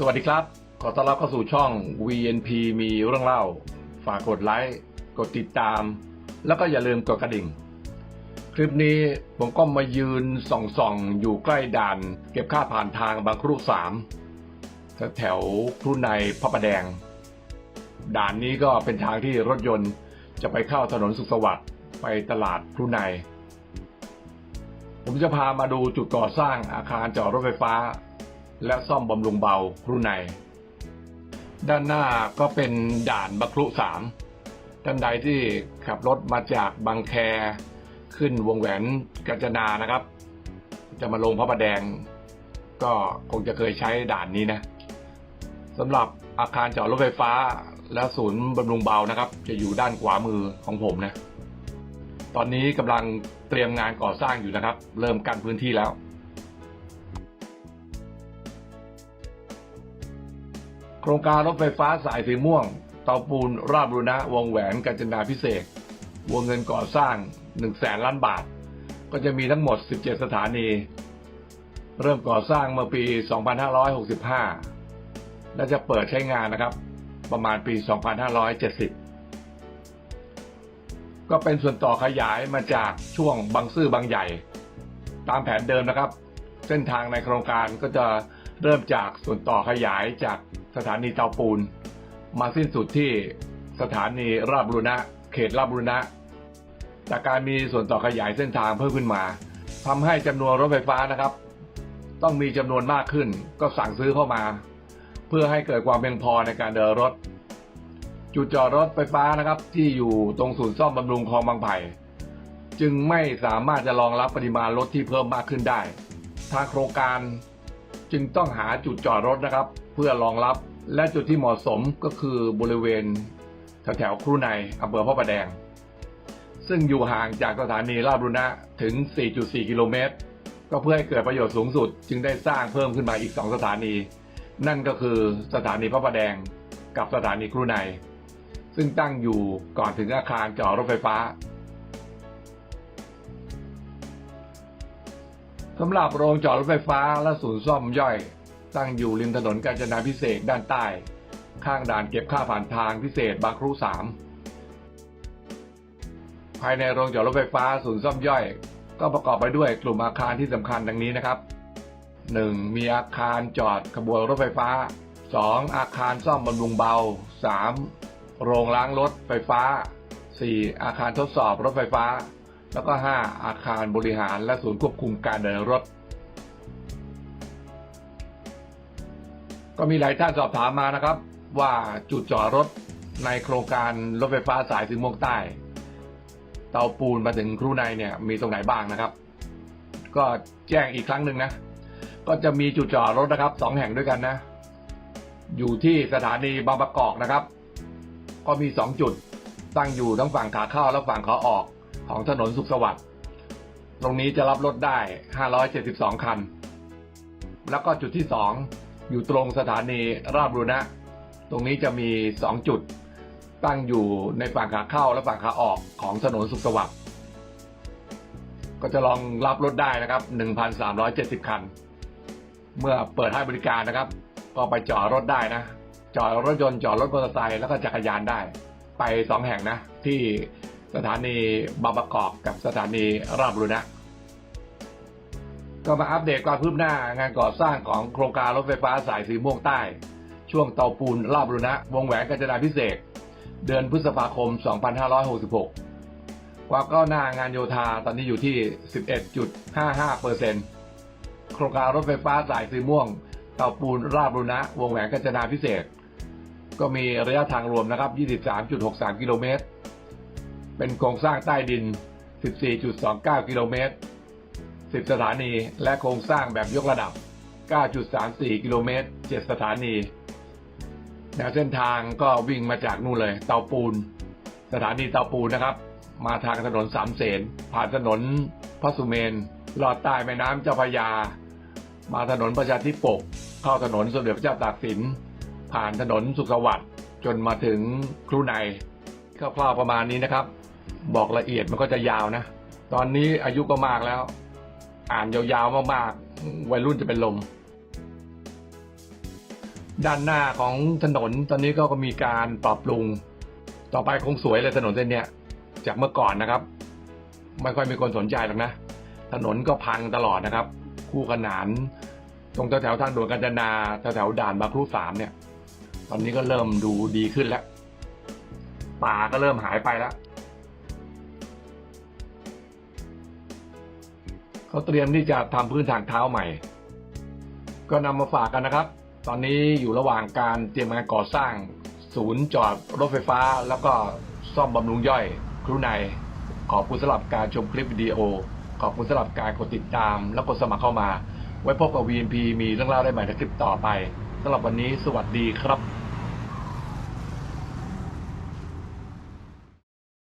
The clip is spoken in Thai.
สวัสดีครับ ขอต้อนรับเข้าสู่ช่อง VNP มีเรื่องเล่า ฝากกดไลค์ กดติดตาม แล้วก็อย่าลืมกดกระดิ่ง คลิปนี้ผมก็มายืนส่องๆอยู่ใกล้ด่าน เก็บค่าผ่านทางบางครุสามแถวครุในพระประแดง ด่านนี้ก็เป็นทางที่รถยนต์จะไปเข้าถนนสุขสวัสดิ์ไปตลาดครุใน ผมจะพามาดูจุดก่อสร้างอาคารจอดรถไฟฟ้า และซ่อมบำรุงเบาครุใน ด้านหน้าก็เป็นด่านบัครุสามท่านใดที่ขับรถมาจากบางแคขึ้นวงแหวนกาญจนานะครับ จะมาลงพระประแดง ก็คงจะเคยใช้ด่านนี้นะสำหรับอาคารจอดรถไฟฟ้าและศูนย์บำรุงเบานะครับ จะอยู่ด้านขวามือของผมนะ ตอนนี้กำลังเตรียมงานก่อสร้างอยู่นะครับ เริ่มกันพื้นที่แล้ว ครงการรถไฟฟ้าสายสีม่วง เตาปูนราชบุณะวงแหวนกาญจนาพิเศษวงเงินก่อสร้าง1แสนล้านบาท ก็จะมีทั้งหมด 17 สถานี เริ่มก่อสร้างเมื่อปี 2565 และจะเปิดใช้งานนะครับ ประมาณปี 2570 ก็เป็นส่วนต่อขยายมาจากช่วงบางซื่อบางใหญ่ ตามแผนเดิมนะครับ เส้นทางในโครงการก็จะเริ่มจากส่วนต่อขยายจาก สถานีเตาปูน มาสิ้นสุดที่สถานีราชบุรณะ เขตราชบุรณะจากการมีส่วนต่อขยายเส้นทางเพิ่มขึ้นมาทำให้จำนวนรถไฟฟ้านะครับ ต้องมีจำนวนมากขึ้น ก็สั่งซื้อเข้ามา เพื่อให้เกิดความเพียงพอในการเดินรถ จุดจอดรถไฟฟ้านะครับ ที่อยู่ตรงศูนย์ซ่อมบำรุงคลองบางไผ่จึงไม่สามารถจะรองรับปริมาณรถที่เพิ่มมากขึ้นได้ ทางโครงการ จึงต้องหาจุดจอดรถนะครับ เพื่อรองรับและจุดที่เหมาะสมก็คือบริเวณแถวๆครูในอำเภอพระประแดง ซึ่งอยู่ห่างจากสถานีราบุรณะถึง 4.4 กิโลเมตร ก็เพื่อให้เกิดประโยชน์สูงสุด จึงได้สร้างเพิ่มขึ้นมาอีก 2 สถานี นั่นก็คือสถานีพระประแดงกับสถานีครูใน ซึ่งตั้งอยู่ก่อนถึงอาคารจอดรถไฟฟ้า สำหรับโรงจอดรถไฟฟ้าและศูนย์ซ่อมย่อย ตั้งอยู่ริมถนนกาญจนาพิเศษด้านใต้ ข้างด่านเก็บค่าผ่านทางพิเศษบางครุสามภายในโรงจอดรถไฟฟ้าศูนย์ซ่อมย่อย ก็ประกอบไปด้วยกลุ่มอาคารที่สำคัญดังนี้นะครับ 1. มีอาคารจอดขบวนรถไฟฟ้า 2. อาคารซ่อมบำรุงเบา 3. โรงล้างรถไฟฟ้า 4. อาคารทดสอบรถไฟฟ้า แล้วก็ 5 อาคารบริหารและศูนย์ควบคุมการเดินรถ ก็มีหลายท่านสอบถามมานะครับ ว่าจุดจอดรถในโครงการรถไฟฟ้าสายสีม่วงใต้ เตาปูนมาถึงครูในเนี่ยมีตรงไหนบ้างนะครับ ก็แจ้งอีกครั้งหนึ่งนะ ก็จะมีจุดจอดรถนะครับสองแห่งด้วยกันนะ อยู่ที่สถานีบางประกอบนะครับ ก็มีสองจุดตั้งอยู่ทั้งฝั่งขาเข้าและฝั่งขาออก ของถนนสุขสวัสดิ์ตรงนี้จะรับรถได้ 572 คัน แล้วก็จุดที่ 2 อยู่ตรงสถานีราชบุรณะ ตรงนี้จะมี 2 จุด ตั้งอยู่ในฝั่งขาเข้าและฝั่งขาออกของถนนสุขสวัสดิ์ก็จะลองรับรถได้นะครับ 1,370 คัน เมื่อเปิดให้บริการนะครับ ก็ไปจอดรถได้นะ จอดรถยนต์จอดรถมอเตอร์ไซค์แล้วก็จักรยานได้ ไปสองแห่งนะ ที่ สถานีบางประกอบกับสถานีราชบุรณะก็มาอัปเดตความคืบหน้างานก่อสร้างของโครงการรถไฟฟ้าสายสีม่วงใต้ ช่วงเตาปูนราชบุรณะวงแหวนกาญจนาพิเศษ เดือนพฤษภาคม 2566 ความก้าวหน้างานโยธาตอนนี้อยู่ที่ 11.55เปอร์เซ็นต์โครงการรถไฟฟ้าสายสีม่วง เตาปูนราชบุรณะวงแหวนกาญจนาพิเศษ ก็มีระยะทางรวมนะครับ 23.63 กิโลเมตร เป็นโครงสร้างใต้ดิน 14.29 กิโลเมตร 10 สถานี และโครงสร้างแบบยกระดับ 9.34 กิโลเมตร 7 สถานี แนวเส้นทางก็วิ่งมาจากนู่นเลย เตาปูน สถานีเตาปูนนะครับ มาทางถนนสามเสน ผ่านถนนพระสุเมน ลอดใต้แม่น้ำเจ้าพระยา มาถนนประชาธิปก เข้าถนนสมเด็จพระเจ้าตากสิน ผ่านถนนสุขสวัสดิ์จนมาถึงครูในคร่าวๆประมาณนี้นะครับ บอกละเอียดมันก็จะยาวนะ ตอนนี้อายุก็มากแล้ว อ่านยาวๆมากๆ วัยรุ่นจะเป็นลม ด้านหน้าของถนนตอนนี้ก็มีการปรับปรุง ต่อไปคงสวยเลยถนนเส้นนี้จากเมื่อก่อนนะครับ ไม่ค่อยมีคนสนใจหรอกนะ ถนนก็พังตลอดนะครับ คู่ขนานตรงแถวๆทางด่วนกาญจนาแถวๆด่านบางครุสามเนี่ย ตอนนี้ก็เริ่มดูดีขึ้นแล้วป่าก็เริ่มหายไปแล้ว เขาเตรียมที่จะทำพื้นทางเท้าใหม่ ก็นำมาฝากกันนะครับ ตอนนี้อยู่ระหว่างการเตรียมงานก่อสร้าง ศูนย์จอดรถไฟฟ้า แล้วก็ซ่อมบำรุงย่อยครูในยขอบคุณสำหรับการชมคลิปวิดีโอ ขอบคุณสำหรับการกดติดตาม และกดสมัครเข้ามา ไว้พบกับ VNP มีเรื่องเล่าได้ใหม่ในคลิปต่อไปสำหรับวันนี้สวัสดีครับ